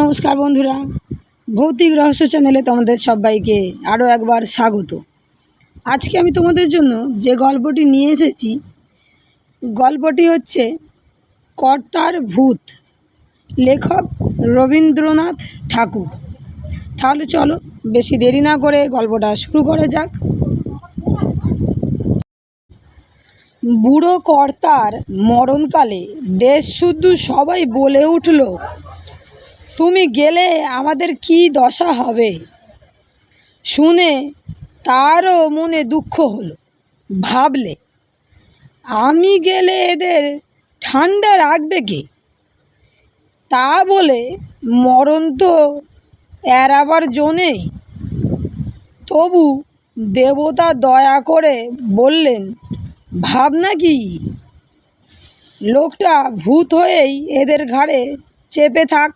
নমস্কার বন্ধুরা, ভৌতিক রহস্য চ্যানেলে তোমাদের সবাইকে আরও একবার স্বাগত। আজকে আমি তোমাদের জন্য যে গল্পটি নিয়ে এসেছি, গল্পটি হচ্ছে কর্তার ভূত, লেখক রবীন্দ্রনাথ ঠাকুর। তাহলে চলো বেশি দেরি না করে গল্পটা শুরু করা যাক। বুড়ো কর্তার মরণকালে দেশ শুদ্ধ সবাই বলে উঠল তুমি গেলে আমাদের কি দশা হবে? শুনে তারও মনে দুঃখ হলো। ভাবলে, আমি গেলে এদের ঠান্ডা রাখবে কে? তা বলে মরণ তো এড়াবার জন্যেই তবু দেবতা দয়া করে বললেন, ভাবনা কি? লোকটা ভূত হয়েই এদের ঘাড়ে চেপে থাক।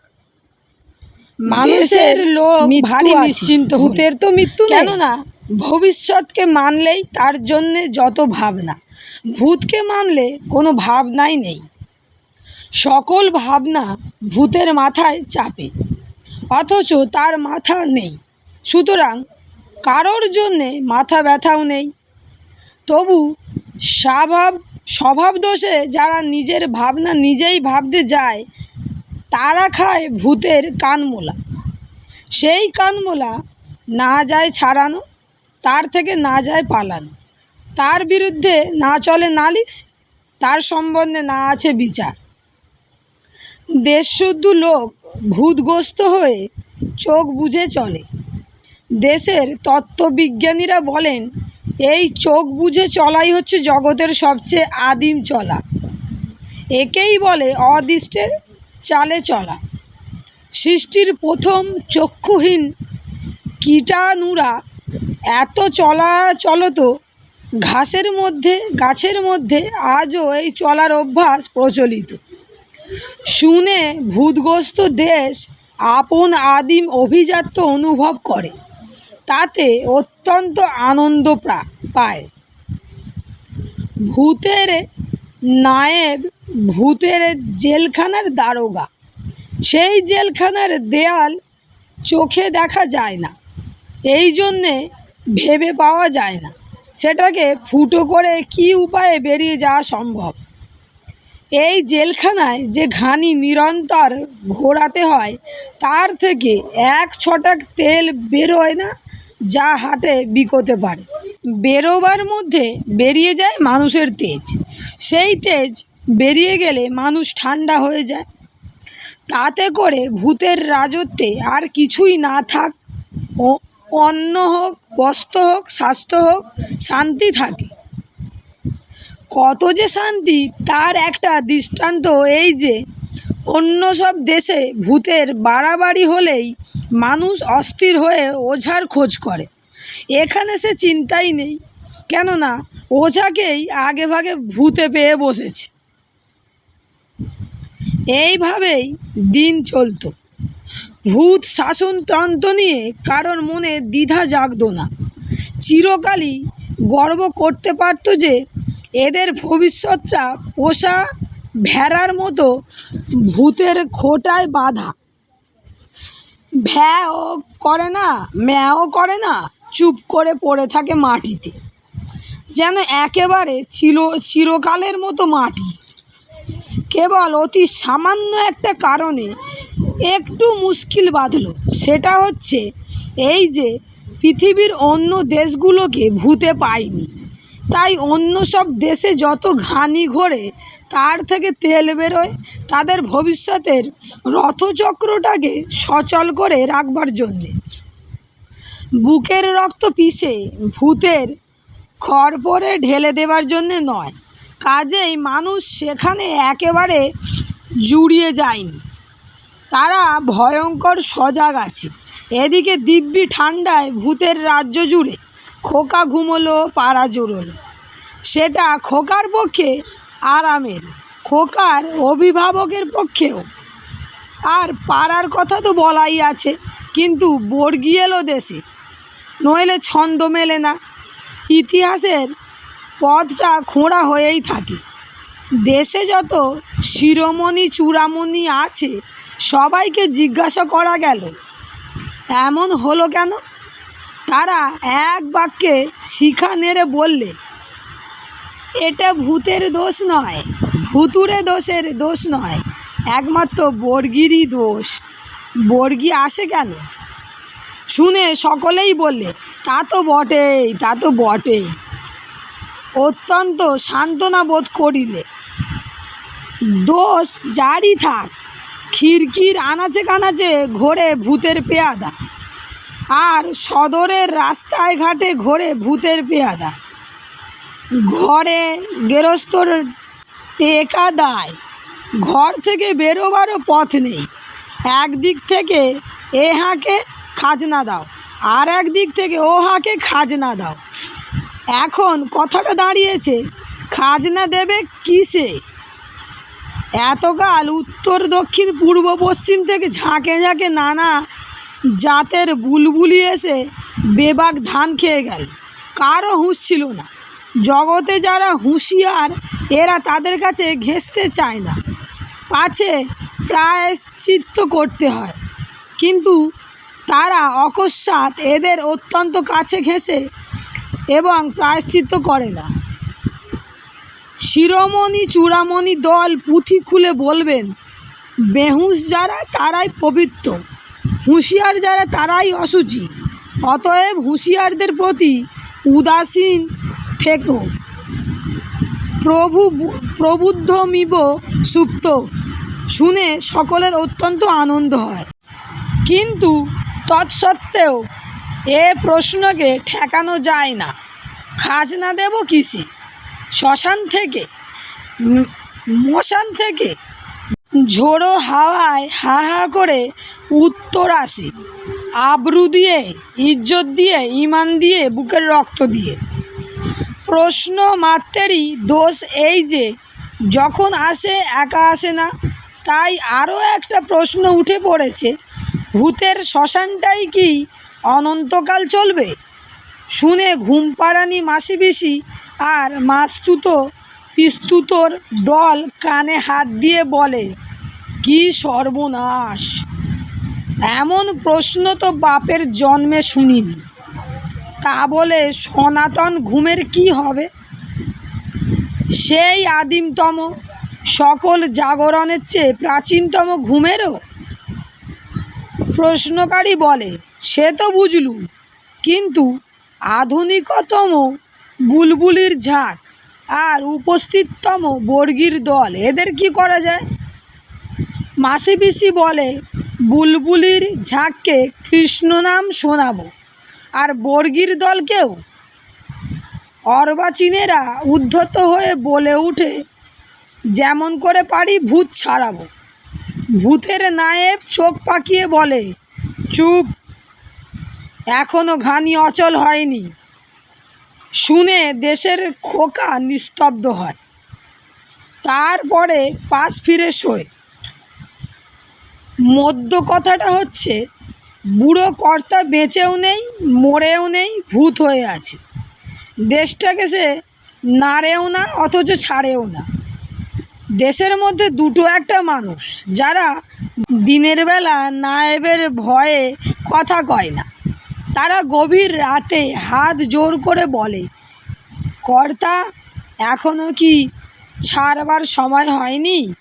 মানুষের লোক ভারী নিশ্চিন্ত ভূতের তো মৃত্যু কেননা ভবিষ্যৎকে মানলেই তার জন্যে যত ভাবনা ভূতকে মানলে কোনো ভাবনাই নেই। সকল ভাবনা ভূতের মাথায় চাপে অথচ তার মাথা নেই। সুতরাং কারোর জন্যে মাথা ব্যথাও নেই। তবু স্বভাব স্বভাব দোষে যারা নিজের ভাবনা নিজেই ভাবতে যায় তারা খায় ভূতের কানমোলা। সেই কানমোলা না যায় ছাড়ানো, তার থেকে না যায় পালানো। তার বিরুদ্ধে না চলে নালিশ, তার সম্বন্ধে না আছে বিচার। দেশশুদ্ধ লোক ভূতগ্রস্ত হয়ে চোখ বুজে চলে। দেশের তত্ত্ববিজ্ঞানীরা বলেন, এই চোখ বুঝে চলাই হচ্ছে জগতের সবচেয়ে আদিম চলা। একেই বলে অদৃষ্টের চালে চলা সৃষ্টির প্রথম চক্ষুহীন কীটাণুরা এত চলাচলত ঘাসের মধ্যে, গাছের মধ্যে আজও এই চলার অভ্যাস প্রচলিত। শুনে ভূতগ্রস্ত দেশ আপন আদিম অভিজাত্য অনুভব করে, তাতে অত্যন্ত আনন্দ পায়। ভূতের নায়েব ভূতের জেলখানার দারোগা। সেই জেলখানার দেয়াল চোখে দেখা যায় না। এই জন্যে ভেবে পাওয়া যায় না সেটাকে ফুটো করে কী উপায়ে বেরিয়ে যাওয়া সম্ভব। এই জেলখানায় যে ঘানি নিরন্তর ঘোরাতে হয়, তার থেকে এক ছটাক তেল বেরোয় না, যা হাটে বিকোতে পারে। বেরোবার মধ্যে বেরিয়ে যায় মানুষের তেজ। সেই তেজ বেরিয়ে গেলে মানুষ ঠান্ডা হয়ে যায়। তাতে করে ভূতের রাজত্বে আর কিছুই না থাক অন্ন হোক, বস্ত্র হোক, স্বাস্থ্য হোক, শান্তি থাকে। কত যে শান্তি, তার একটা দৃষ্টান্ত এই যে, অন্য সব দেশে ভূতের বাড়াবাড়ি হলেই মানুষ অস্থির হয়ে ওঝার খোঁজ করে। এখানে সে চিন্তাই নেই। কেননা, ওঝাকেই আগেভাগে ভূতে পেয়ে বসেছে। এইভাবেই দিন চলতো। ভূত শাসনতন্ত্র নিয়ে কারোর মনে দ্বিধা জাগতো না। চিরকালই গর্ব করতে পারতো যে, এদের ভবিষ্যৎটা পোষা ভেড়ার মতো ভূতের খোটায় বাঁধা। ভ্যাও করে না, ম্যাও করে না, চুপ করে পড়ে থাকে মাটিতে। যেন একেবারে ছিল চিরকালের মতো মাটি। কেবল অতি সামান্য একটা কারণে একটু মুশকিল বাঁধল। সেটা হচ্ছে এই যে পৃথিবীর অন্য দেশগুলোকে ভূতে পায়নি তাই অন্য সব দেশে যত ঘানি ঘোরে, তার থেকে তেল বেরোয়। তাদের ভবিষ্যতের রথচক্রটাকে সচল করে রাখবার জন্যে। বুকের রক্ত পিষে ভূতের খড়পড়ে ঢেলে দেবার জন্যে নয়। কাজেই মানুষ সেখানে একেবারে জুড়িয়ে যায়নি। তারা ভয়ঙ্কর সজাগ আছে। এদিকে দিব্যি ঠান্ডায় ভূতের রাজ্য জুড়ে খোকা ঘুমোলো, পাড়া জুড়োলো। সেটা খোকার পক্ষে আরামের, খোকার অভিভাবকের পক্ষেও। আর পাড়ার কথা তো বলাই আছে, কিন্তু বর্গি এলো দেশে। নইলে ছন্দ মেলে না। ইতিহাসের পথটা খোঁড়া হয়েই থাকে। দেশে যত শিরোমণি চূড়ামণি আছে, সবাইকে জিজ্ঞাসা করা গেল, এমন হলো কেন? তারা এক বাক্যে শিখা নেড়ে বললে, এটা ভূতের দোষ নয় ভুতুরে দোষের দোষ নয়, একমাত্র বর্গিরই দোষ। বর্গি আসে কেন? শুনে সকলেই বললে, তা তো বটেই, তা তো বটেই। অত্যন্ত সান্ত্বনা বোধ করিলে। দোষ জারি থাক, খিড়কির আনাচে কানাচে ঘোরে ভূতের পেয়াদা। আর সদরের রাস্তায় ঘাটে ঘোরে ভূতের পেয়াদা। ঘরে গেরস্তর টেকা দায়, ঘর থেকে বেরোবারও পথ নেই। একদিক থেকে এ হাঁকে খাজনা দাও, আর এক দিক থেকে ও হাঁকে খাজনা দাও। এখন কথাটা দাঁড়িয়েছে, খাজনা দেবে কিসে? এতকাল উত্তর, দক্ষিণ, পূর্ব, পশ্চিম থেকে ঝাঁকে ঝাঁকে নানা জাতের বুলবুলি এসে বেবাক ধান খেয়ে গেল। কারও হুঁশ ছিল না। জগতে যারা হুঁশিয়ার, এরা তাদের কাছে ঘেঁষতে চায় না। পাছে প্রায়শ্চিত্ত করতে হয়। কিন্তু তারা অকস্মাৎ এদের অত্যন্ত কাছে ঘেঁষে এবং প্রায়শ্চিত্ত করে না। শিরোমণি, চূড়ামণি দল পুঁথি খুলে বলবেন, বেহুশ যারা, তারাই পবিত্র। হুঁশিয়ার যারা, তারাই অসুচি অতএব হুঁশিয়ারদের প্রতি উদাসীন থেকো। প্রভু, প্রবুদ্ধমিব সুপ্ত। শুনে সকলের অত্যন্ত আনন্দ হয়। কিন্তু তৎসত্ত্বেও এ প্রশ্নকে ঠেকানো যায় না। খাজনা দেব কিসে? শ্মশান থেকে? মশান থেকে? ঝোড়ো হাওয়ায় হা হা করে উত্তর আসে। আবরু দিয়ে, ইজ্জত দিয়ে ইমান দিয়ে, বুকের রক্ত দিয়ে। প্রশ্ন মাত্রেরই দোষ এই যে, যখন আসে একা আসে না, তাই আরও একটা প্রশ্ন উঠে পড়েছে। ভূতের শ্মশানটাই কি অনন্তকাল চলবে। শুনে ঘুমপাড়ানি মাসি পিসি আর মাস্তুতো পিস্তুতোর দল কানে হাত দিয়ে বলে, কি সর্বনাশ। এমন প্রশ্ন তো বাপের জন্মে শুনিনি। তা বলে সনাতন ঘুমের কি হবে? সেই আদিমতম সকল জাগরণের চেয়ে প্রাচীনতম ঘুমেরও প্রশ্নকারী বলে, সে তো বুঝলুম কিন্তু আধুনিকতম বুলবুলির ঝাঁক আর উপস্থিততম বর্গীর দল, এদের কি করা যায়? মাসি পিসি বলে, বুলবুলির ঝাঁককে কৃষ্ণ নাম শোনাবো, আর বর্গীর দলকেও। অর্বাচীনেরা উদ্ধত হয়ে বলে উঠে, যেমন করে পারি ভূত ছাড়াবো। ভূতের নায়েব চোখ পাকিয়ে বলে, চুপ, এখনও ঘানি অচল হয়নি। শুনে দেশের খোকা নিস্তব্ধ হয়। তারপরে পাশ ফিরে শোয়। মধ্য কথাটা হচ্ছে, বুড়ো কর্তা বেঁচেও নেই, মরেও নেই, ভূত হয়ে আছে। দেশটাকে সে নাড়েও না, অথচ ছাড়েও না। দেশের মধ্যে দুটো একটা মানুষ, যারা দিনের বেলা নায়েবের ভয়ে কথা কয় না। তারা গভীর রাতে হাত জোর করে বলে, কর্তা এখনও কি ছাড়বার সময় হয়নি?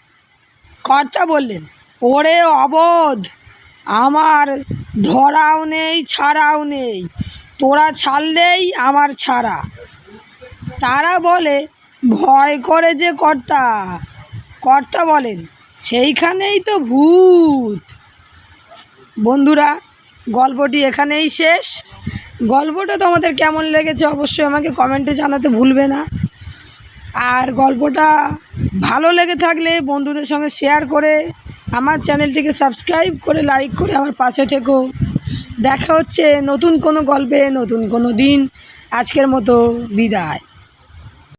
কর্তা বললেন, ওরে অবোধ, আমার ধরাও নেই, ছাড়াও নেই, তোরা ছাড়লেই আমার ছাড়া। তারা বলে, ভয় করে যে কর্তা কর্তা বলেন, সেইখানেই তো ভূত। বন্ধুরা, গল্পটি এখানেই শেষ। গল্পটা তোমাদের কেমন লেগেছে অবশ্যই আমাকে কমেন্টে জানাতে ভুলবে না। আর গল্পটা ভালো লেগে থাকলে বন্ধুদের সঙ্গে শেয়ার করে আমার চ্যানেলটিকে সাবস্ক্রাইব করে, লাইক করে আমার পাশে থেকো। দেখা হচ্ছে নতুন কোনো গল্পে, নতুন কোনো দিন। আজকের মতো বিদায়।